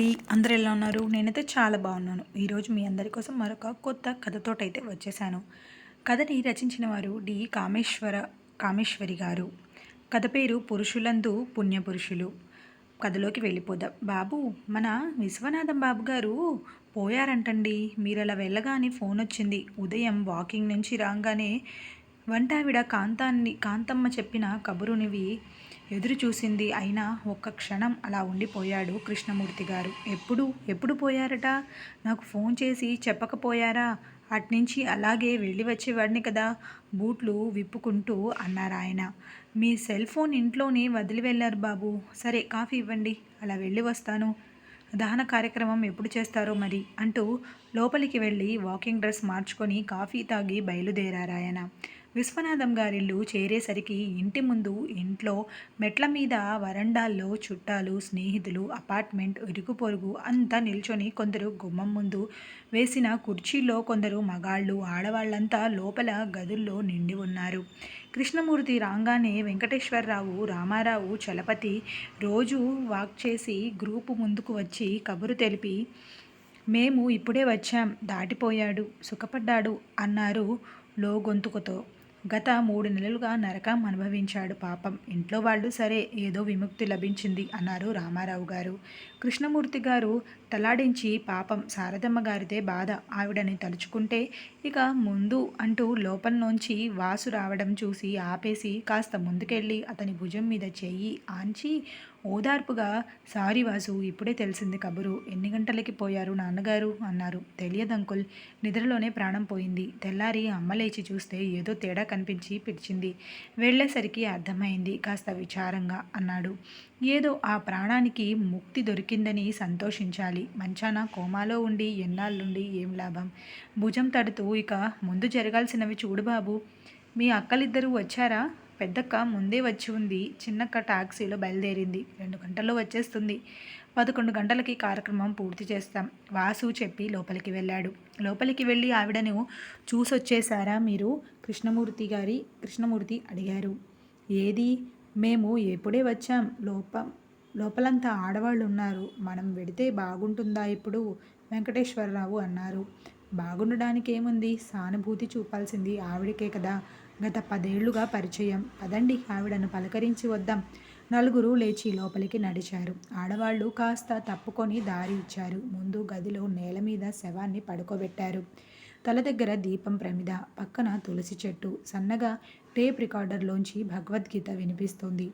అండి అందరు ఎలా ఉన్నారు? నేనైతే చాలా బాగున్నాను. ఈరోజు మీ అందరి కోసం మరొక కొత్త కథతోటైతే వచ్చేసాను. కథని రచించిన వారు డి. కామేశ్వర కామేశ్వరి గారు. కథ పేరు పురుషులందు పుణ్యపురుషులు కథలోకి వెళ్ళిపోదాం. బాబు మన విశ్వనాథం బాబు గారు పోయారంటండి. మీరు అలా వెళ్ళగానే ఫోన్ వచ్చింది ఉదయం వాకింగ్ నుంచి రాగానే వంటావిడ కాంతాన్ని కాంతమ్మ చెప్పిన కబురునివి ఎదురు చూసింది అయినా ఒక్క క్షణం అలా ఉండిపోయాడు కృష్ణమూర్తి గారు. ఎప్పుడు? ఎప్పుడు పోయారట? నాకు ఫోన్ చేసి చెప్పకపోయారా? అట్నుంచి అలాగే వెళ్ళి వచ్చేవాడిని కదా బూట్లు విప్పుకుంటూ అన్నారు ఆయన. మీ సెల్ ఫోన్ ఇంట్లోనే వదిలి వెళ్ళారు బాబు. సరే కాఫీ ఇవ్వండి. అలా వెళ్ళి వస్తాను. దహన కార్యక్రమం ఎప్పుడు చేస్తారో మరి అంటూ లోపలికి వెళ్ళి వాకింగ్ డ్రెస్ మార్చుకొని కాఫీ తాగి బయలుదేరారాయన. విశ్వనాథం గారిల్లు చేరేసరికి ఇంటి ముందు ఇంట్లో మెట్ల మీద వరండాల్లో చుట్టాలు స్నేహితులు అపార్ట్మెంట్ ఇరుగు పొరుగు అంతా నిల్చొని కొందరు గుమ్మం ముందు వేసిన కుర్చీలో కొందరు మగాళ్ళు ఆడవాళ్ళంతా లోపల గదుల్లో నిండి ఉన్నారు. కృష్ణమూర్తి రాగానే వెంకటేశ్వరరావు రామారావు చలపతి రోజు వాక్ చేసి గ్రూపు ముందుకు వచ్చి కబురు తెలిపి మేము ఇప్పుడే వచ్చాం దాటిపోయాడు సుఖపడ్డాడు అన్నారు లో గొంతుకుతో గత మూడు నెలలుగా నరకం అనుభవించాడు పాపం. ఇంట్లో వాళ్ళు సరే ఏదో విముక్తి లభించింది అన్నారు రామారావు గారు. కృష్ణమూర్తి గారు తలాడించి పాపం శారదమ్మ గారిదే బాధ ఆవిడని తలుచుకుంటే ఇక ముందు అంటూ లోపల వాసు రావడం చూసి ఆపేసి కాస్త ముందుకెళ్ళి అతని భుజం మీద చెయ్యి ఆంచి ఓదార్పుగా సారీ వాసు ఇప్పుడే తెలిసింది కబురు. ఎన్ని గంటలకి పోయారు నాన్నగారు? అన్నారు. తెలియదు అంకుల్. నిద్రలోనే ప్రాణం పోయింది. తెల్లారి అమ్మ లేచి చూస్తే ఏదో తేడా కనిపించి పిలిచింది. వెళ్ళేసరికి అర్థమైంది కాస్త విచారంగా అన్నాడు. ఏదో ఆ ప్రాణానికి ముక్తి దొరికిందని సంతోషించాలి. మంచాన కోమాలో ఉండి ఎన్నాళ్ళుండి ఏం లాభం? భుజం తడుతూ ఇక ముందు జరగాల్సినవి చూడు బాబు. మీ అక్కలిద్దరూ వచ్చారా? పెద్దక్క ముందే వచ్చి ఉంది. చిన్నక్క టాక్సీలో బయలుదేరింది. రెండు గంటల్లో వచ్చేస్తుంది. పదకొండు గంటలకి కార్యక్రమం పూర్తి చేస్తాం. వాసు చెప్పి లోపలికి వెళ్ళాడు. లోపలికి వెళ్ళి ఆవిడను చూసొచ్చేసారా మీరు? కృష్ణమూర్తి గారి కృష్ణమూర్తి అడిగారు. ఏది? మేము ఎప్పుడే వచ్చాం? లోప లోపలంతా ఆడవాళ్ళు ఉన్నారు మనం వెడితే బాగుంటుందా ఇప్పుడు? వెంకటేశ్వరరావు అన్నారు. బాగుండడానికి ఏముంది సానుభూతి చూపాల్సింది ఆవిడకే కదా. గత పదేళ్ళుగా పరిచయం. పదండి ఆవిడను పలకరించి వద్దాం. నలుగురు లేచి లోపలికి నడిచారు. ఆడవాళ్ళు కాస్త తప్పుకొని దారి ఇచ్చారు. ముందు గదిలో నేల మీద శవాన్ని పడుకోబెట్టారు. తల దగ్గర దీపం ప్రమిద. పక్కన తులసి చెట్టు. సన్నగా టేప్ రికార్డర్లోంచి భగవద్గీత వినిపిస్తుంది.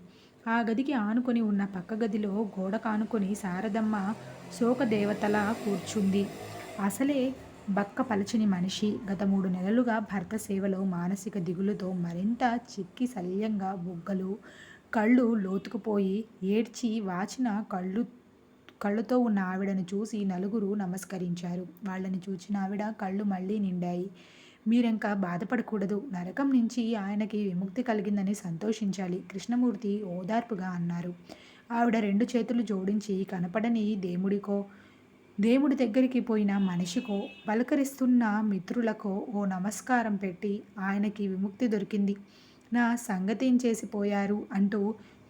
ఆ గదికి ఆనుకొని ఉన్న పక్క గదిలో గోడ కానుకొని శారదమ్మ శోకదేవతలా కూర్చుంది. అసలే బక్క పలచని మనిషి గత మూడు నెలలుగా భర్త సేవలో మానసిక దిగులుతో మరింత చిక్కి శల్యంగా బుగ్గలు కళ్ళు లోతుకుపోయి ఏడ్చి వాచిన కళ్ళు కళ్ళుతో ఉన్న ఆవిడను చూసి నలుగురు నమస్కరించారు. వాళ్ళని చూచిన ఆవిడ కళ్ళు మళ్ళీ నిండాయి. మీరింకా బాధపడకూడదు. నరకం నుంచి ఆయనకి విముక్తి కలిగిందని సంతోషించాలి. కృష్ణమూర్తి ఓదార్పుగా అన్నారు. ఆవిడ రెండు చేతులు జోడించి కనపడని దేవుడికో దేవుడి దగ్గరికి పోయిన మనిషికో పలకరిస్తున్న మిత్రులకో ఓ నమస్కారం పెట్టి ఆయనకి విముక్తి దొరికింది. నా సంగతేం చేసిపోయారు అంటూ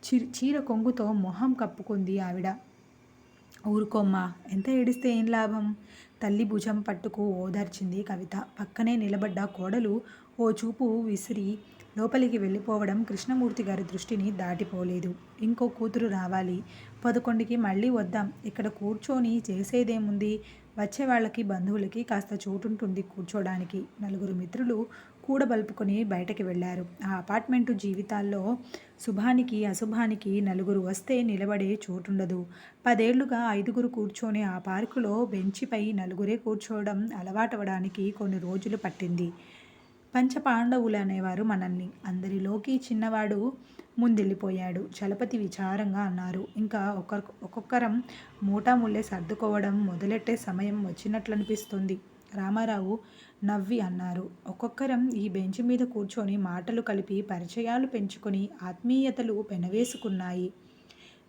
చి చీర కొంగుతో మొహం కప్పుకుంది ఆవిడ. ఊరుకోమ్మా ఎంత ఏడిస్తే ఏం లాభం? తల్లి భుజం పట్టుకు ఓదార్చింది కవిత. పక్కనే నిలబడ్డ కోడలు ఓ చూపు విసిరి లోపలికి వెళ్ళిపోవడం కృష్ణమూర్తి గారి దృష్టిని దాటిపోలేదు. ఇంకో కూతురు రావాలి. పదకొండుకి మళ్ళీ వద్దాం. ఇక్కడ కూర్చొని చేసేదేముంది? వచ్చే వాళ్ళకి బంధువులకి కాస్త చోటుంటుంది కూర్చోడానికి. నలుగురు మిత్రులు కూడబలుపుకొని బయటకి వెళ్ళారు. ఆ అపార్ట్మెంటు జీవితాల్లో శుభానికి అశుభానికి నలుగురు వస్తే నిలబడే చోటుండదు. పదేళ్ళుగా ఐదుగురు కూర్చొని ఆ పార్కులో బెంచిపై నలుగురే కూర్చోవడం అలవాటవడానికి కొన్ని రోజులు పట్టింది. పంచపాండవులు అనేవారు మనల్ని. అందరిలోకి చిన్నవాడు ముందెళ్ళిపోయాడు. చలపతి విచారంగా అన్నారు. ఇంకా ఒక ఒక్కొక్కరం మూటాముల్లే సర్దుకోవడం మొదలెట్టే సమయం వచ్చినట్లనిపిస్తుంది. రామారావు నవ్వి అన్నారు. ఒక్కొక్కరం ఈ బెంచ్ మీద కూర్చొని మాటలు కలిపి పరిచయాలు పెంచుకొని ఆత్మీయతలు పెనవేసుకున్నాయి.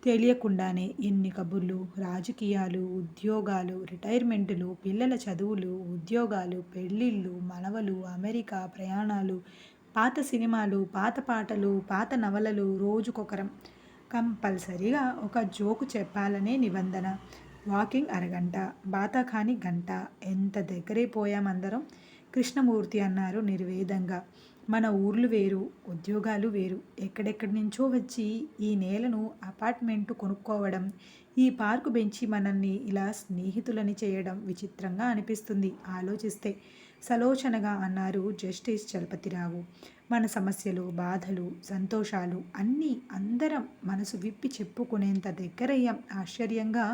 తెలియకుండానే ఎన్ని కబుర్లు రాజకీయాలు ఉద్యోగాలు రిటైర్మెంటులు పిల్లల చదువులు ఉద్యోగాలు పెళ్ళిళ్ళు మనవలు అమెరికా ప్రయాణాలు పాత సినిమాలు పాత పాటలు పాత నవలలు రోజుకొకరం. కంపల్సరీగా ఒక జోకు చెప్పాలనే నిబంధన. వాకింగ్ అరగంట బాతాఖాని గంట ఎంత దగ్గరే పోయామందరం? కృష్ణమూర్తి అన్నారు నిర్వేదంగా. మన ఊర్లు వేరు ఉద్యోగాలు వేరు. ఎక్కడెక్కడి నుంచో వచ్చి ఈ నేలను అపార్ట్మెంటు కొనుక్కోవడం ఈ పార్కు బెంచి మనల్ని ఇలా స్నేహితులని చేయడం విచిత్రంగా అనిపిస్తుంది. ఆలోచిస్తే సలోచనగా అన్నారు జస్టిస్ చలపతిరావు. మన సమస్యలు బాధలు సంతోషాలు అన్నీ అందరం మనసు విప్పి చెప్పుకునేంత దగ్గరయ్యాం. ఆశ్చర్యంగా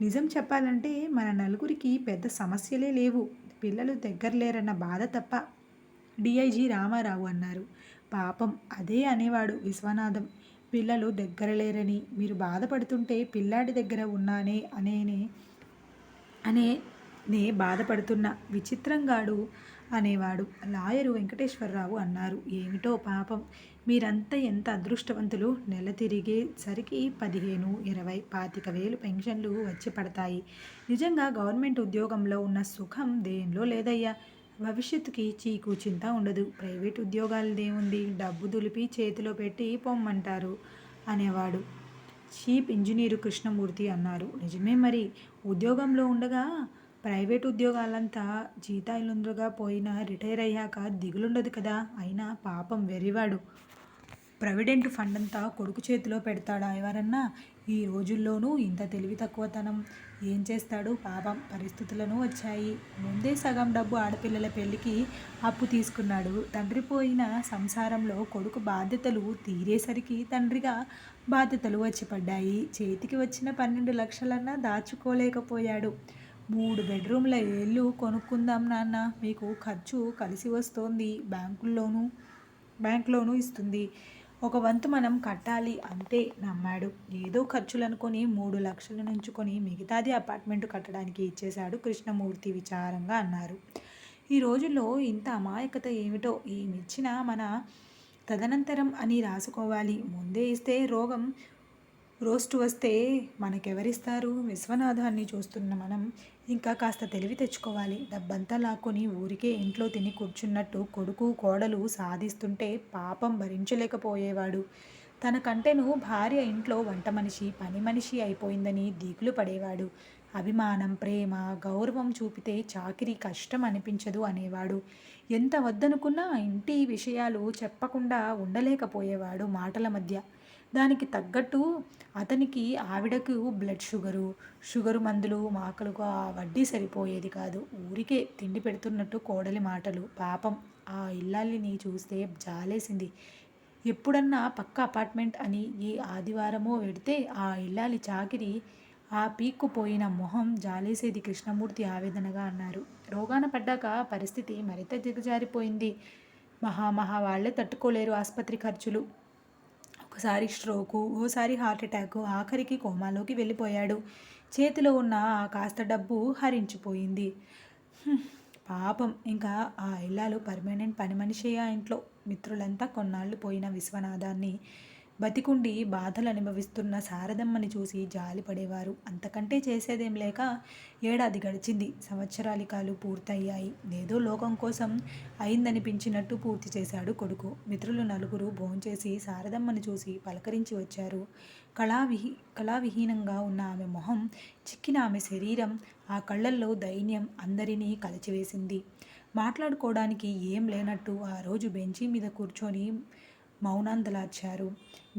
నిజం చెప్పాలంటే మన నలుగురికి పెద్ద సమస్యలే లేవు. పిల్లలు దగ్గర లేరన్న బాధ తప్ప డిఐజీ రామారావు అన్నారు. పాపం అదే అనేవాడు విశ్వనాథం. పిల్లలు దగ్గర లేరని మీరు బాధపడుతుంటే పిల్లాడి దగ్గర ఉన్నానే అనేనే అనే నే బాధపడుతున్న విచిత్రంగాడు అనేవాడు లాయరు వెంకటేశ్వరరావు అన్నారు. ఏమిటో పాపం. మీరంతా ఎంత అదృష్టవంతులు. నెల తిరిగేసరికి పదిహేను ఇరవై పాతిక వేలు పెన్షన్లు వచ్చి పడతాయి. నిజంగా గవర్నమెంట్ ఉద్యోగంలో ఉన్న సుఖం దేనిలో లేదయ్యా? భవిష్యత్తుకి చీకు చింత ఉండదు. ప్రైవేట్ ఉద్యోగాలదేముంది? డబ్బు దులిపి చేతిలో పెట్టి పొమ్మంటారు అనేవాడు. చీఫ్ ఇంజనీరు కృష్ణమూర్తి అన్నారు. నిజమే మరి. ఉద్యోగంలో ఉండగా ప్రైవేట్ ఉద్యోగాలంతా జీతాలుండగా పోయినా రిటైర్ అయ్యాక దిగులుండదు కదా. అయినా పాపం వెరివాడు ప్రావిడెంట్ ఫండ్ అంతా కొడుకు చేతిలో పెడతాడా ఎవరన్నా? ఈ రోజుల్లోనూ ఇంత తెలివి తక్కువతనం ఏం చేస్తాడు? పాపం పరిస్థితులను వచ్చాయి. ముందే సగం డబ్బు ఆడపిల్లల పెళ్ళికి అప్పు తీసుకున్నాడు. తండ్రి పోయిన సంసారంలో కొడుకు బాధ్యతలు తీరేసరికి తండ్రిగా బాధ్యతలు వచ్చి పడ్డాయి చేతికి వచ్చిన పన్నెండు లక్షలన్నా దాచుకోలేకపోయాడు. మూడు బెడ్రూమ్ల ఇల్లు కొనుక్కుందాం నాన్న. మీకు ఖర్చు కలిసి వస్తోంది. బ్యాంకుల్లోనూ బ్యాంకులోనూ ఇస్తుంది. ఒక వంతు మనం కట్టాలి అంతే నమ్మాడు. ఏదో ఖర్చులు అనుకొని మూడు లక్షలు నుంచుకొని మిగతాది అపార్ట్మెంట్ కట్టడానికి ఇచ్చేశాడు కృష్ణమూర్తి విచారంగా అన్నారు. ఈ రోజుల్లో ఇంత అమాయకత ఏమిటో ఏమిచ్చినా మన తదనంతరం అని రాసుకోవాలి. ముందే ఇస్తే రోగం రోస్ట్ వస్తే మనకెవరిస్తారు? విశ్వనాథాన్ని చూస్తున్న మనం ఇంకా కాస్త తెలివి తెచ్చుకోవాలి. డబ్బంతా లాక్కొని ఊరికే ఇంట్లో తిని కూర్చున్నట్టు కొడుకు కోడలు సాధిస్తుంటే పాపం భరించలేకపోయేవాడు. తనకంటేను భార్య ఇంట్లో వంట మనిషి పని మనిషి అయిపోయిందని దిగులు పడేవాడు. అభిమానం ప్రేమ గౌరవం చూపితే చాకిరి కష్టం అనిపించదు అనేవాడు. ఎంత వద్దనుకున్నా ఇంటి విషయాలు చెప్పకుండా ఉండలేకపోయేవాడు మాటల మధ్య. దానికి తగ్గట్టు అతనికి ఆవిడకు బ్లడ్ షుగరు షుగరు మందులు మాకలకు ఆ వడ్డీ సరిపోయేది కాదు. ఊరికే తిండి పెడుతున్నట్టు కోడలి మాటలు. పాపం ఆ ఇల్లాలిని చూస్తే జాలేసింది. ఎప్పుడన్నా పక్క అపార్ట్మెంట్ అని ఏ ఆదివారమో వెడితే ఆ ఇల్లాలి చాకిరి ఆ పీక్కుపోయిన మొహం జాలేసేది కృష్ణమూర్తి ఆవేదనగా అన్నారు. రోగాన పడ్డాక పరిస్థితి మరింత దిగజారిపోయింది. మహా మహా వాళ్ళే తట్టుకోలేరు ఆసుపత్రి ఖర్చులు. ఒకసారి స్ట్రోకు ఓసారి హార్ట్ అటాక్ ఆఖరికి కోమాలోకి వెళ్ళిపోయాడు. చేతిలో ఉన్న ఆ కాస్త డబ్బు హరించిపోయింది. పాపం. ఇంకా ఆ ఇల్లాలు పర్మనెంట్ పని మనిషి ఆ ఇంట్లో. మిత్రులంతా కొన్నాళ్ళు పోయిన విశ్వనాథాన్ని బతికుండి బాధలు అనుభవిస్తున్న శారదమ్మని చూసి జాలి పడేవారు. అంతకంటే చేసేదేం లేక ఏడాది గడిచింది. సంవత్సరాలికాలు పూర్తయ్యాయి. ఏదో లోకం కోసం అయిందనిపించినట్టు పూర్తి చేశాడు కొడుకు. మిత్రులు నలుగురు భోంచేసి శారదమ్మని చూసి పలకరించి వచ్చారు. కళావిహి కళావిహీనంగా ఉన్న ఆమె మొహం చిక్కిన ఆమె శరీరం ఆ కళ్ళల్లో దైన్యం అందరినీ కలిచివేసింది. మాట్లాడుకోవడానికి ఏం లేనట్టు ఆ రోజు బెంచీ మీద కూర్చొని మౌనాందలార్చారు.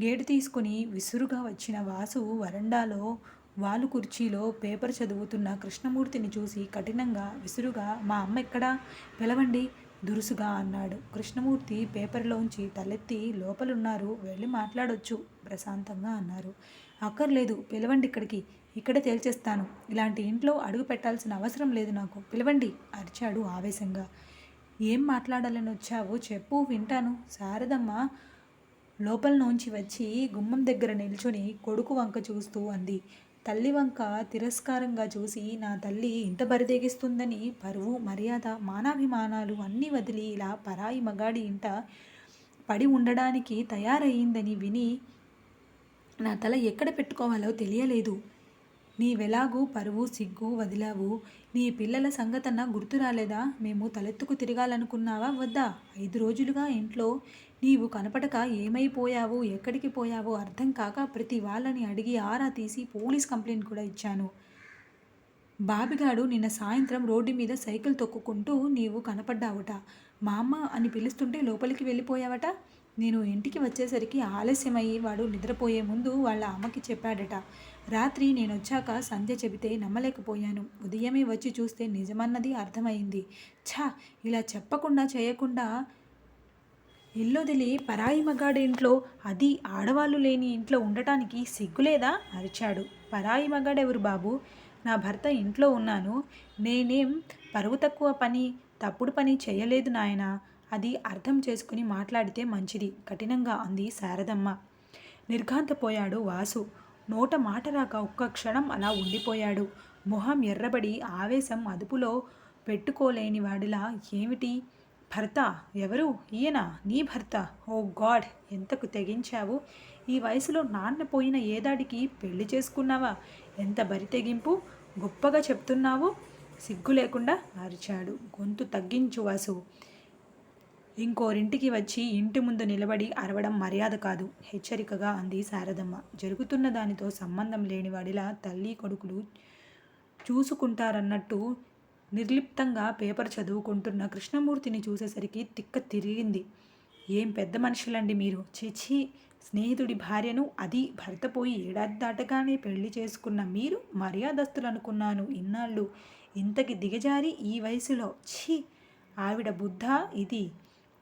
గేటు తీసుకుని విసురుగా వచ్చిన వాసు వరండాలో వాలు కుర్చీలో పేపర్ చదువుతున్న కృష్ణమూర్తిని చూసి కఠినంగా విసురుగా మా అమ్మ ఎక్కడా? పిలవండి దురుసుగా అన్నాడు. కృష్ణమూర్తి పేపర్లోంచి తలెత్తి లోపలున్నారు. వెళ్ళి మాట్లాడొచ్చు ప్రశాంతంగా అన్నారు. అక్కర్లేదు పిలవండి ఇక్కడికి. ఇక్కడ తేల్చేస్తాను. ఇలాంటి ఇంట్లో అడుగు పెట్టాల్సిన అవసరం లేదు నాకు. పిలవండి అరిచాడు ఆవేశంగా. ఏం మాట్లాడాలని వచ్చావో చెప్పు వింటాను. శారదమ్మ లోపల నుంచి వచ్చి గుమ్మం దగ్గర నిల్చొని కొడుకు వంక చూస్తూ అంది. తల్లి వంక తిరస్కారంగా చూసి నా తల్లి ఇంత బరిదెగిస్తుందని పరువు మర్యాద మానాభిమానాలు అన్నీ వదిలి ఇలా పరాయి మగాడి ఇంట పడి ఉండడానికి తయారయ్యిందని విని నా తల ఎక్కడ పెట్టుకోవాలో తెలియలేదు. నీవెలాగూ పరువు సిగ్గు వదిలావు. నీ పిల్లల సంగతన్న గుర్తు రాలేదా? మేము తలెత్తుకు తిరగాలనుకున్నావా? వద్దా? ఐదు రోజులుగా ఇంట్లో నీవు కనపడక ఏమైపోయావు ఎక్కడికి పోయావో అర్థం కాక ప్రతి వాళ్ళని అడిగి ఆరా తీసి పోలీస్ కంప్లైంట్ కూడా ఇచ్చాను. బాబిగాడు నిన్న సాయంత్రం రోడ్డు మీద సైకిల్ తొక్కుకుంటూ నీవు కనపడ్డావుట. మా అమ్మ అని పిలుస్తుంటే లోపలికి వెళ్ళిపోయావట? నేను ఇంటికి వచ్చేసరికి ఆలస్యమయ్యి వాడు నిద్రపోయే ముందు వాళ్ళ అమ్మకి చెప్పాడట. రాత్రి నేను వచ్చాక సంధ్య చెబితే నమ్మలేకపోయాను. ఉదయమే వచ్చి చూస్తే నిజమన్నది అర్థమైంది. ఛా! ఇలా చెప్పకుండా చేయకుండా ఎల్లొదిలి పరాయి మగాడింట్లో అది ఆడవాళ్ళు లేని ఇంట్లో ఉండటానికి సిగ్గులేదా? అరిచాడు. పరాయి మగాడెవరు బాబు? నా భర్త ఇంట్లో ఉన్నాను. నేనేం పరువు తక్కువ పని తప్పుడు పని చేయలేదు నాయనా. అది అర్థం చేసుకుని మాట్లాడితే మంచిది. కఠినంగా అంది శారదమ్మ. నిర్ఘాంతపోయాడు వాసు. నోట మాట రాక ఒక్క క్షణం అలా ఉండిపోయాడు. మొహం ఎర్రబడి ఆవేశం అదుపులో పెట్టుకోలేని వాడిలా ఏమిటి? భర్త? ఎవరు? ఈయన? నీ భర్త? ఓ గాడ్ ఎంతకు తెగించావు? ఈ వయసులో నాన్న పోయిన ఏదాడికి పెళ్ళి చేసుకున్నావా? ఎంత బరి తెగింపు? గొప్పగా చెప్తున్నావు? సిగ్గు లేకుండా అరిచాడు. గొంతు తగ్గించు వాసు. ఇంకోరింటికి వచ్చి ఇంటి ముందు నిలబడి అరవడం మర్యాద కాదు. హెచ్చరికగా అంది శారదమ్మ. జరుగుతున్న దానితో సంబంధం లేనివాడిలా తల్లి కొడుకులు చూసుకుంటారన్నట్టు నిర్లిప్తంగా పేపర్ చదువుకుంటున్న కృష్ణమూర్తిని చూసేసరికి తిక్క తిరిగింది. ఏం పెద్ద మనుషులండి మీరు? చిచి స్నేహితుడి భార్యను అది భర్త పోయి ఏడాది దాటగానే పెళ్ళి చేసుకున్న మీరు మర్యాదస్తులు అనుకున్నాను ఇన్నాళ్ళు. ఇంతకి దిగజారి ఈ వయసులో. ఛీ! ఆవిడ బుద్ధ ఇది.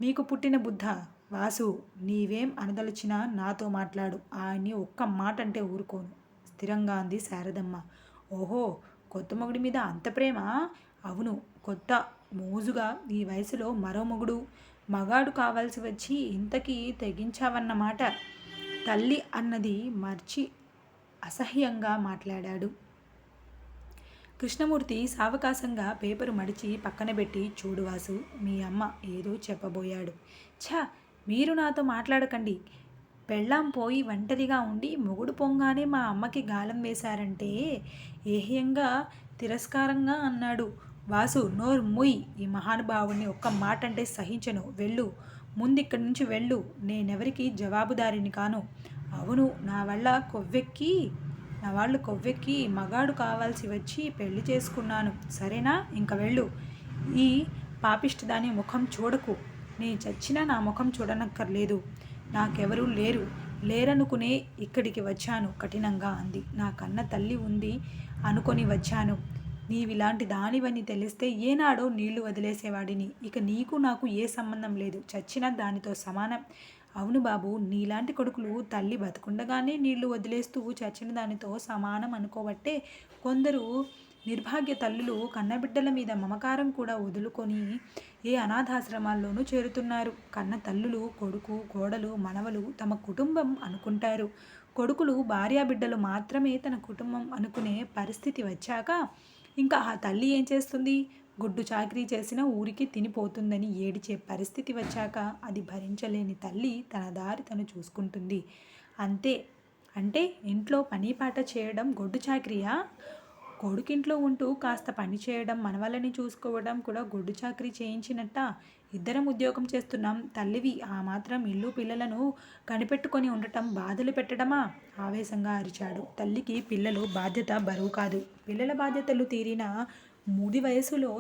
మీకు పుట్టిన బుద్ధ. వాసు నీవేం అనదలిచినా నాతో మాట్లాడు. ఆయన్ని ఒక్క మాట అంటే ఊరుకోను స్థిరంగా అంది శారదమ్మ. ఓహో! కొత్త మొగుడి మీద అంత ప్రేమ? అవును కొత్త మోజుగా ఈ వయసులో మరో మొగుడు మగాడు కావాల్సి వచ్చి ఇంతకీ తెగించావన్నమాట. తల్లి అన్నది మర్చి అసహ్యంగా మాట్లాడాడు. కృష్ణమూర్తి సావకాశంగా పేపరు మడిచి పక్కన పెట్టి చూడువాసు మీ అమ్మ ఏదో చెప్పబోయాడు. ఛ మీరు నాతో మాట్లాడకండి. పెళ్ళాం పోయి ఒంటరిగా ఉండి మొగుడు పొంగానే మా అమ్మకి గాలం వేశారంటే ఏహ్యంగా తిరస్కారంగా అన్నాడు. వాసు నోర్ ముయ్. ఈ మహానుభావుడిని ఒక్క మాట అంటే సహించను. వెళ్ళు. ముందు ఇక్కడి నుంచి వెళ్ళు. నేనెవరికి జవాబుదారిని కాను. అవును నా వల్ల కొవ్వెక్కి నా వాళ్ళు కొవ్వెక్కి మగాడు కావాల్సి వచ్చి పెళ్ళి చేసుకున్నాను. సరేనా? ఇంక వెళ్ళు. ఈ పాపిష్టి దాని ముఖం చూడకు. నీ చచ్చినా నా ముఖం చూడనక్కర్లేదు. నాకెవరూ లేరు. లేరనుకునే ఇక్కడికి వచ్చాను కఠినంగా అంది. నా కన్న తల్లి ఉంది అనుకొని వచ్చాను. నీవిలాంటి దానివని తెలిస్తే ఏనాడో నీళ్ళు వదిలేసేవాడిని. ఇక నీకు నాకు ఏ సంబంధం లేదు. చచ్చిన దానితో సమానం. అవును బాబు నీలాంటి కొడుకులు తల్లి బతుకుండగానే నీళ్ళు వదిలేస్తూ చచ్చిన దానితో సమానం అనుకోబట్టే కొందరు నిర్భాగ్య తల్లులు కన్నబిడ్డల మీద మమకారం కూడా వదులుకొని ఏ అనాథాశ్రమాల్లోనూ చేరుతున్నారు. కన్న తల్లులు కొడుకు కోడలు మనవలు తమ కుటుంబం అనుకుంటారు. కొడుకులు భార్యాబిడ్డలు మాత్రమే తన కుటుంబం అనుకునే పరిస్థితి వచ్చాక ఇంకా ఆ తల్లి ఏం చేస్తుంది? గుడ్డు చాకరీ చేసిన ఊరికి తినిపోతుందని ఏడిచే పరిస్థితి వచ్చాక అది భరించలేని తల్లి తన దారి తను చూసుకుంటుంది. అంతే. అంటే ఇంట్లో పని పాట చేయడం గొడ్డు చాకరీయా? కొడుకింట్లో ఉంటూ కాస్త పని చేయడం మనవలని చూసుకోవడం కూడా గొడ్డు చాకరీ చేయించినట్ట ఇద్దరం ఉద్యోగం చేస్తున్నాం. తల్లివి ఆ మాత్రం ఇల్లు పిల్లలను కనిపెట్టుకొని ఉండటం బాధలు పెట్టడమా? ఆవేశంగా అరిచాడు. తల్లికి పిల్లలు బాధ్యత బరువు కాదు. పిల్లల బాధ్యతలు తీరిన ముది వయసులో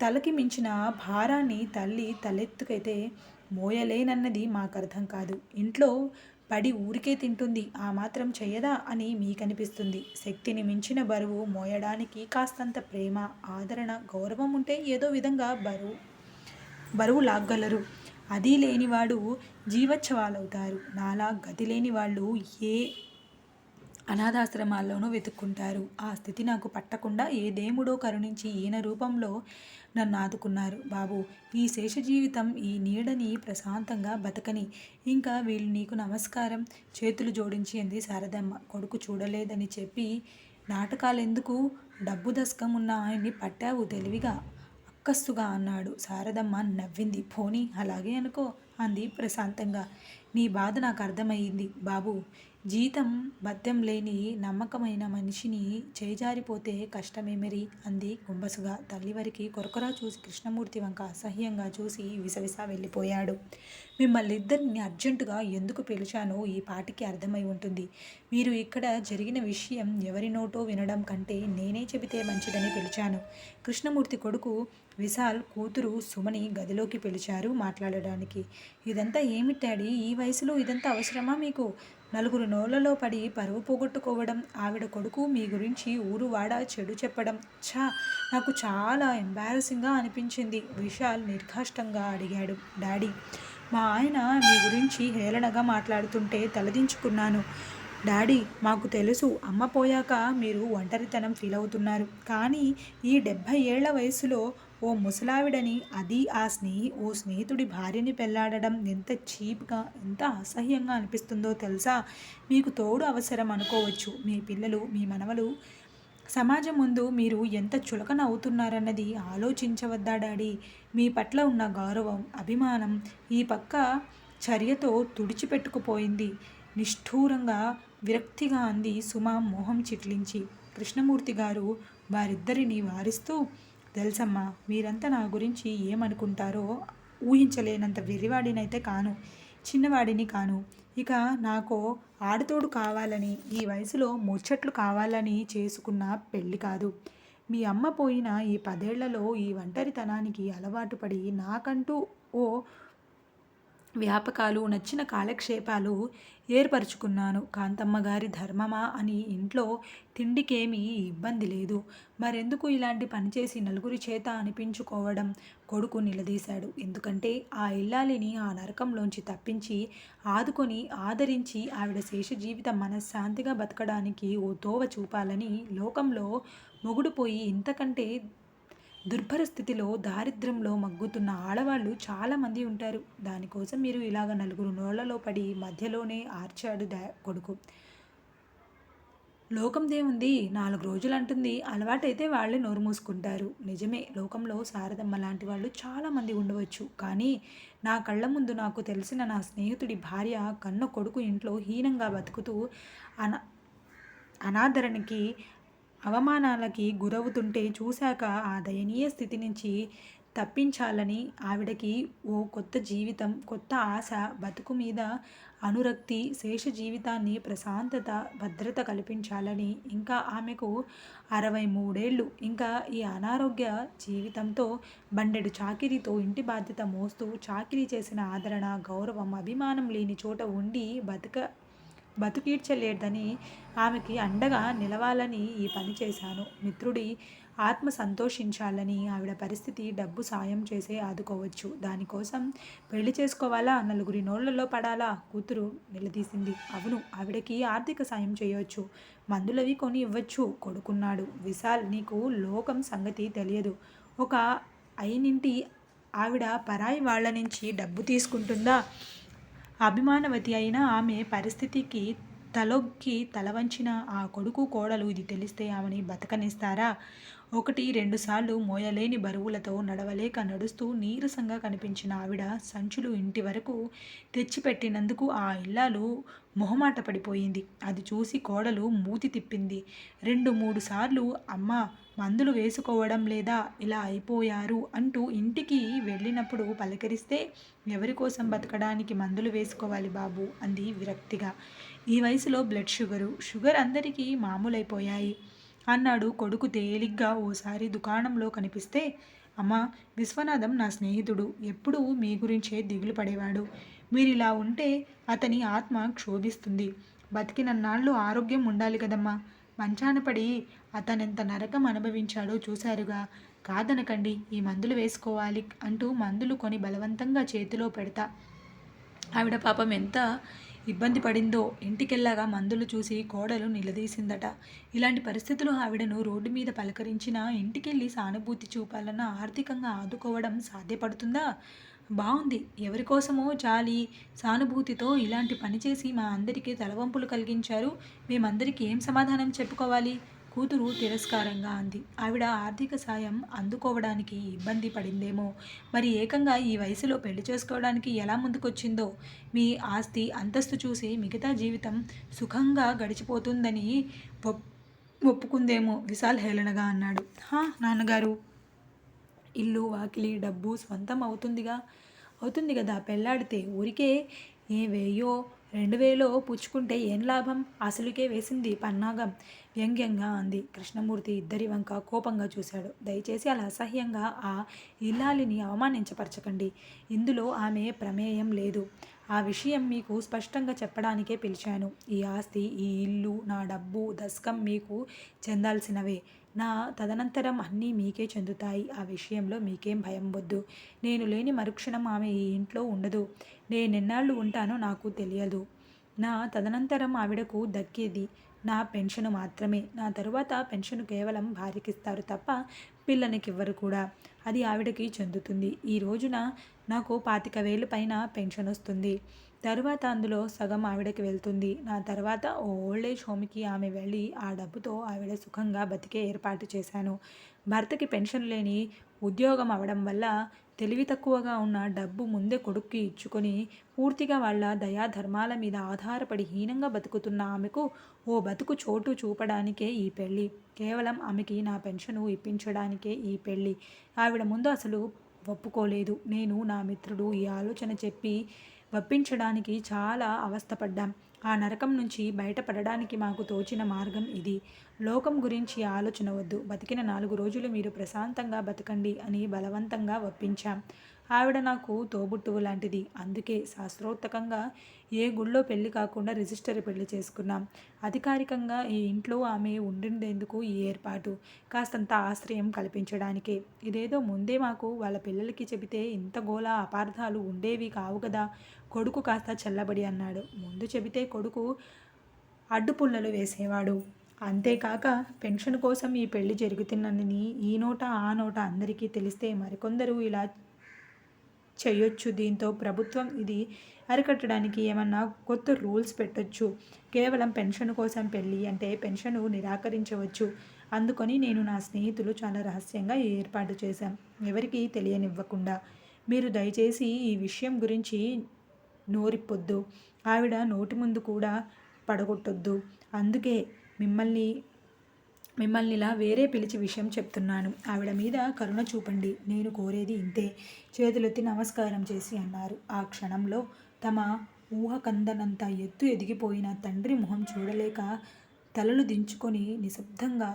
తలకి మించిన భారాన్ని తల్లి తలెత్తుకైతే మోయలేనన్నది మాకు అర్థం కాదు. ఇంట్లో పడి ఊరికే తింటుంది. ఆ మాత్రం చెయ్యదా అని మీకనిపిస్తుంది. శక్తిని మించిన బరువు మోయడానికి కాస్తంత ప్రేమ ఆదరణ గౌరవం ఉంటే ఏదో విధంగా బరువు బరువు లాగ్గలరు. అది లేనివాడు జీవోత్సవాలవుతారు నాలా గతి లేని వాళ్ళు ఏ అనాథాశ్రమాల్లోనూ వెతుక్కుంటారు. ఆ స్థితి నాకు పట్టకుండా ఏ దేముడో కరుణించి ఈయన రూపంలో నన్ను ఆదుకున్నారు. బాబు ఈ శేష జీవితం ఈ నీడని ప్రశాంతంగా బతకని ఇంకా వీళ్ళు నీకు నమస్కారం చేతులు జోడించి అంది శారదమ్మ. కొడుకు చూడలేదని చెప్పి నాటకాలెందుకు డబ్బు దశకం ఉన్న ఆయన్ని పట్టావు తెలివిగా? అక్కస్సుగా అన్నాడు. శారదమ్మ నవ్వింది. పోనీ అలాగే అనుకో అంది ప్రశాంతంగా. నీ బాధ నాకు అర్థమయ్యింది. బాబు జీతం భత్యం లేని నమ్మకమైన మనిషిని చేజారిపోతే కష్టమేమరి అంది గుంబసుగా. తల్లివరికి కొరకొరా చూసి కృష్ణమూర్తి వంక అసహ్యంగా చూసి విసవిస వెళ్ళిపోయాడు. మిమ్మల్ని ఇద్దరిని అర్జెంటుగా ఎందుకు పిలిచానో ఈ పాటికి అర్థమై ఉంటుంది. మీరు ఇక్కడ జరిగిన విషయం ఎవరి నోటో వినడం కంటే నేనే చెబితే మంచిదని పిలిచాను. కృష్ణమూర్తి కొడుకు విశాల్ కూతురు సుమని గదిలోకి పిలిచారు మాట్లాడడానికి. ఇదంతా ఏమిటాడి ఈ వయసులో ఇదంతా అవసరమా మీకు? నలుగురు నోళ్ళలో పడి పరువు పోగొట్టుకోవడం ఆవిడ కొడుకు మీ గురించి ఊరు వాడ చెడు చెప్పడం. ఛా! నాకు చాలా ఎంబారసింగ్గా అనిపించింది. విశాల్ నిర్ఘాష్టంగా అడిగాడు. డాడీ మా ఆయన మీ గురించి హేళనగా మాట్లాడుతుంటే తలదించుకున్నాను. డాడీ మాకు తెలుసు. అమ్మ పోయాక మీరు ఒంటరితనం ఫీల్ అవుతున్నారు. కానీ ఈ డెబ్భై ఏళ్ళ వయసులో ఓ ముసలావిడని అది ఆ స్నేహి ఓ స్నేహితుడి భార్యని పెళ్ళాడడం ఎంత చీప్గా ఎంత అసహ్యంగా అనిపిస్తుందో తెలుసా? మీకు తోడు అవసరం అనుకోవచ్చు. మీ పిల్లలు మీ మనవలు సమాజం ముందు మీరు ఎంత చులకన అవుతున్నారన్నది ఆలోచించవద్దా డాడీ? మీ పట్ల ఉన్న గౌరవం అభిమానం ఈ పక్క చర్యతో తుడిచిపెట్టుకుపోయింది. నిష్ఠూరంగా విరక్తిగా అంది సుమ మోహం చిట్లించి. కృష్ణమూర్తి గారు వారిద్దరిని వారిస్తూ తెలుసమ్మా మీరంతా నా గురించి ఏమనుకుంటారో ఊహించలేనంత వెర్రివాడినైతే కాను చిన్నవాడిని కాను. ఇక నాకు ఆడతోడు కావాలని ఈ వయసులో ముచ్చట్లు కావాలని చేసుకున్న పెళ్ళి కాదు. మీ అమ్మ పోయిన ఈ పదేళ్ళలో ఈ ఒంటరితనానికి అలవాటు పడి నాకంటూ ఓ వ్యాపకాలు నచ్చిన కాలక్షేపాలు ఏర్పరచుకున్నాను. కాంతమ్మ గారి ధర్మమా అని ఇంట్లో తిండికేమీ ఇబ్బంది లేదు. మరెందుకు ఇలాంటి పనిచేసి నలుగురి చేత అనిపించుకోవడం? కొడుకు నిలదీశాడు. ఎందుకంటే ఆ ఇల్లాలిని ఆ నరకంలోంచి తప్పించి ఆదుకొని ఆదరించి ఆవిడ శేష జీవితం మనశ్శాంతిగా బతకడానికి ఓ తోవ చూపాలని లోకంలో మొగుడుపోయి ఇంతకంటే దుర్భర స్థితిలో దారిద్ర్యంలో మగ్గుతున్న ఆడవాళ్ళు చాలామంది ఉంటారు. దానికోసం మీరు ఇలాగ నలుగురు నోళ్ళలో పడి మధ్యలోనే ఆర్చాడు డా కొడుకు. లోకందేముంది నాలుగు రోజులు అంటుంది. అలవాటైతే వాళ్ళే నోరు మూసుకుంటారు. నిజమే లోకంలో శారదమ్మ లాంటి వాళ్ళు చాలామంది ఉండవచ్చు. కానీ నా కళ్ళ ముందు నాకు తెలిసిన నా స్నేహితుడి భార్య కన్న కొడుకు ఇంట్లో హీనంగా బతుకుతూ అన అనాదరణకి అవమానాలకి గురవుతుంటే చూశాక ఆ దయనీయ స్థితి నుంచి తప్పించాలని ఆవిడకి ఓ కొత్త జీవితం కొత్త ఆశ బతుకు మీద అనురక్తి శేష జీవితాన్ని ప్రశాంతత భద్రత కల్పించాలని ఇంకా ఆమెకు అరవై మూడేళ్ళు. ఇంకా ఈ అనారోగ్య జీవితంతో బండెడు చాకిరీతో ఇంటి బాధ్యత మోస్తూ చాకిరీ చేసిన ఆదరణ గౌరవం అభిమానం లేని చోట ఉండి బతక బతుకీడ్చలేదని ఆమెకి అండగా నిలవాలని ఈ పని చేశాను. మిత్రుడి ఆత్మ సంతోషించాలని ఆవిడ పరిస్థితి డబ్బు సాయం చేసే ఆదుకోవచ్చు. దానికోసం పెళ్ళి చేసుకోవాలా? నలుగురి నోళ్ళలో పడాలా? కూతురు నిలదీసింది. అవును ఆవిడకి ఆర్థిక సాయం చేయవచ్చు మందులవి కొని ఇవ్వచ్చు కొడుకున్నాడు. విశాల్ నీకు లోకం సంగతి తెలియదు. ఒక అయినింటి ఆవిడ పరాయి వాళ్ళ నుంచి డబ్బు తీసుకుంటుందా? అభిమానవతి అయిన ఆమె పరిస్థితికి తలొగ్గి తలవంచిన ఆ కొడుకు కోడలు ఇది తెలిస్తే ఆమెని బతకనిస్తారా? ఒకటి రెండుసార్లు మోయలేని బరువులతో నడవలేక నడుస్తూ నీరసంగా కనిపించిన ఆవిడ సంచులు ఇంటి వరకు తెచ్చిపెట్టినందుకు ఆ ఇల్లాలు మొహమాట పడిపోయింది. అది చూసి కోడలు మూతి తిప్పింది. రెండు మూడు సార్లు అమ్మ మందులు వేసుకోవడం లేదా ఇలా అయిపోయారు అంటూ ఇంటికి వెళ్ళినప్పుడు పలకరిస్తే ఎవరి కోసం బతకడానికి మందులు వేసుకోవాలి బాబు? అంది విరక్తిగా. ఈ వయసులో బ్లడ్ షుగరు షుగర్ అందరికీ మామూలైపోయాయి. అన్నాడు కొడుకు తేలిగ్గా ఓసారి దుకాణంలో కనిపిస్తే అమ్మ విశ్వనాథం నా స్నేహితుడు ఎప్పుడూ మీ గురించే దిగులు పడేవాడు. మీరిలా ఉంటే అతని ఆత్మ క్షోభిస్తుంది. బతికినన్నాళ్ళు ఆరోగ్యం ఉండాలి కదమ్మా. మంచాన పడి అతనెంత నరకం అనుభవించాడో చూశారుగా. కాదనకండి ఈ మందులు వేసుకోవాలి అంటూ మందులు కొని బలవంతంగా చేతిలో పెడతా. ఆవిడ పాపం ఎంత ఇబ్బంది పడిందో ఇంటికెళ్ళాగా మందులు చూసి కోడలు నిలదీసిందట. ఇలాంటి పరిస్థితులు ఆవిడను రోడ్డు మీద పలకరించినా ఇంటికెళ్ళి సానుభూతి చూపాలన్న ఆర్థికంగా ఆదుకోవడం సాధ్యపడుతుందా? బాగుంది. ఎవరి కోసమో జాలి సానుభూతితో ఇలాంటి పనిచేసి మా అందరికీ తలవంపులు కలిగించారు. మేమందరికీ ఏం సమాధానం చెప్పుకోవాలి? కూతురు తిరస్కారంగా అంది. ఆవిడ ఆర్థిక సాయం అందుకోవడానికి ఇబ్బంది పడిందేమో. మరి ఏకంగా ఈ వయసులో పెళ్ళి చేసుకోవడానికి ఎలా ముందుకొచ్చిందో? మీ ఆస్తి అంతస్తు చూసి మిగతా జీవితం సుఖంగా గడిచిపోతుందని ఒప్పుకుందేమో విశాల్ హేళనగా అన్నాడు. హా నాన్నగారు! ఇల్లు వాకిలి డబ్బు స్వంతం అవుతుందిగా. అవుతుంది కదా పెళ్ళాడితే. ఊరికే ఏ వేయో రెండు వేలో పుచ్చుకుంటే ఏం లాభం? అసలుకే వేసింది పన్నాగం. వ్యంగ్యంగా అంది కృష్ణమూర్తి ఇద్దరి వంక కోపంగా చూశాడు. దయచేసి అలా అసహ్యంగా ఆ ఇల్లాలిని అవమానించపరచకండి. ఇందులో ఆమె ప్రమేయం లేదు. ఆ విషయం మీకు స్పష్టంగా చెప్పడానికే పిలిచాను. ఈ ఆస్తి ఈ ఇల్లు నా డబ్బు దశకం మీకు చెందాల్సినవే. నా తదనంతరం అన్నీ మీకే చెందుతాయి. ఆ విషయంలో మీకేం భయం వద్దు. నేను లేని మరుక్షణం ఆమె ఈ ఇంట్లో ఉండదు. నేనెన్నాళ్ళు ఉంటానో నాకు తెలియదు. నా తదనంతరం ఆవిడకు దక్కేది నా పెన్షన్ మాత్రమే. నా తరువాత పెన్షన్ కేవలం భార్యకిస్తారు తప్ప పిల్లనికివ్వరు కూడా. అది ఆవిడకి చెందుతుంది. ఈ రోజున నాకు పాతిక వేలు పైన పెన్షన్ వస్తుంది. తరువాత అందులో సగం ఆవిడకి వెళ్తుంది. నా తర్వాత ఓ ఓల్డేజ్ హోమ్కి ఆమె వెళ్ళి ఆ డబ్బుతో ఆవిడ సుఖంగా బతికే ఏర్పాటు చేశాను. భర్తకి పెన్షన్ లేని ఉద్యోగం అవడం వల్ల తెలివి తక్కువగా ఉన్న డబ్బు ముందే కొడుక్కి ఇచ్చుకొని పూర్తిగా వాళ్ళ దయాధర్మాల మీద ఆధారపడి హీనంగా బతుకుతున్న ఆమెకు ఓ బతుకు చోటు చూపడానికే ఈ పెళ్ళి. కేవలం ఆమెకి నా పెన్షను ఇప్పించడానికే ఈ పెళ్ళి. ఆవిడ ముందు అసలు ఒప్పుకోలేదు. నేను నా మిత్రుడు ఈ ఆలోచన చెప్పి వప్పించడానికి చాలా అవస్థపడ్డాం. ఆ నరకం నుంచి బయటపడడానికి మాకు తోచిన మార్గం ఇది. లోకం గురించి ఆలోచన వద్దు. బతికిన నాలుగు రోజులు మీరు ప్రశాంతంగా బతకండి అని బలవంతంగా ఒప్పించాం. ఆవిడ నాకు తోబుట్టువు లాంటిది. అందుకే శాస్త్రోత్తకంగా ఏ గుళ్ళో పెళ్ళి కాకుండా రిజిస్టర్ పెళ్ళి చేసుకున్నాం. అధికారికంగా ఈ ఇంట్లో ఆమె ఉండిందేందుకు ఈ ఏర్పాటు. కాస్తంత ఆశ్రయం కల్పించడానికే. ఇదేదో ముందే మాకు వాళ్ళ పిల్లలకి చెబితే ఇంత గోళ అపార్థాలు ఉండేవి కావు కదా. కొడుకు కాస్త చల్లబడి అన్నాడు. ముందు చెబితే కొడుకు అడ్డుపుల్లలు వేసేవాడు. అంతేకాక పెన్షన్ కోసం ఈ పెళ్ళి జరుగుతున్నదని ఈ నోట ఆ నోట అందరికీ తెలిస్తే మరికొందరు ఇలా చేయొచ్చు. దీంతో ప్రభుత్వం ఇది అరికట్టడానికి ఏమన్నా కొత్త రూల్స్ పెట్టొచ్చు. కేవలం పెన్షన్ కోసం పెళ్ళి అంటే పెన్షను నిరాకరించవచ్చు. అందుకొని నేను నా స్నేహితులు చాలా రహస్యంగా ఏర్పాటు చేశాం. ఎవరికీ తెలియనివ్వకుండా. మీరు దయచేసి ఈ విషయం గురించి నోరిప్పొద్దు. ఆవిడ నోటి ముందు కూడా పడగొట్టొద్దు. అందుకే మిమ్మల్ని మిమ్మల్ని ఇలా వేరే పిలిచి విషయం చెప్తున్నాను. ఆవిడ మీద కరుణ చూపండి. నేను కోరేది ఇంతే. చేతులెత్తి నమస్కారం చేసి అన్నారు. ఆ క్షణంలో తమ ఊహకందనంత ఎత్తు ఎదిగిపోయిన తండ్రి మొహం చూడలేక తలలు దించుకొని నిశ్శబ్దంగా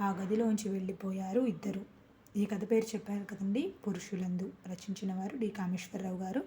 ఆ గదిలోంచి వెళ్ళిపోయారు ఇద్దరు. ఈ కథ పేరు చెప్పారు కదండి పురుషులందు. రచించిన వారు డి. కామేశ్వరరావు గారు.